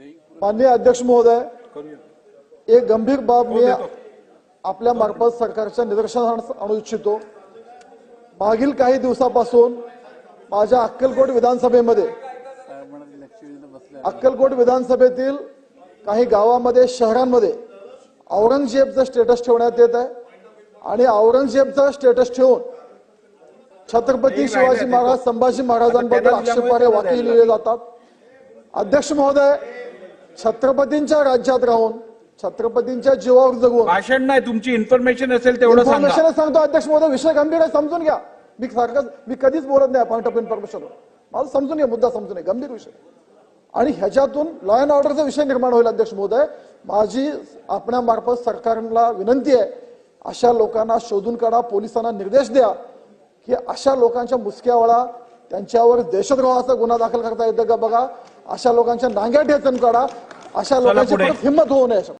माननीय अध्यक्ष महोदय एक गंभीर बाब मी आपल्या मार्फत सरकारच्या निदर्शनास आणू इच्छितो. मागील काही दिवसापासून माझ्या अक्कलकोट विधानसभेमध्ये अक्कलकोट विधानसभेतील काही गावामध्ये शहरांमध्ये औरंगजेबचं स्टेटस ठेवण्यात येत आहे. आणि औरंगजेबचं स्टेटस ठेवून छत्रपती शिवाजी महाराज संभाजी महाराजांबद्दल आक्षेपार्ह वाक्य लिहिले जातात. अध्यक्ष महोदय छत्रपतींच्या राज्यात राहून छत्रपतींच्या जीवावर जगून. भाषण नाही तुमची इन्फॉर्मेशन असेल तेवढं इन्फॉर्मेशन सांगतो अध्यक्ष महोदय विषय गंभीर आहे समजून घ्या. मी सारखं मी कधीच बोलत नाही पॉईंट ऑफ इन्फॉर्मेशन मला समजून घ्या मुद्दा समजून घ्या गंभीर विषय. आणि ह्याच्यातून लॉ अँड ऑर्डरचा विषय निर्माण होईल अध्यक्ष महोदय. माझी आपणामार्फत सरकारला विनंती आहे अशा लोकांना शोधून काढा पोलिसांना निर्देश द्या की अशा लोकांच्या मुसक्यावळा त्यांच्यावर देशद्रोहाचा गुन्हा दाखल करता येतं का बघा. अशा लोकांच्या नांग्या ठेचून काढा अशा लोकांची पुढे. परत हिंमत होऊ नये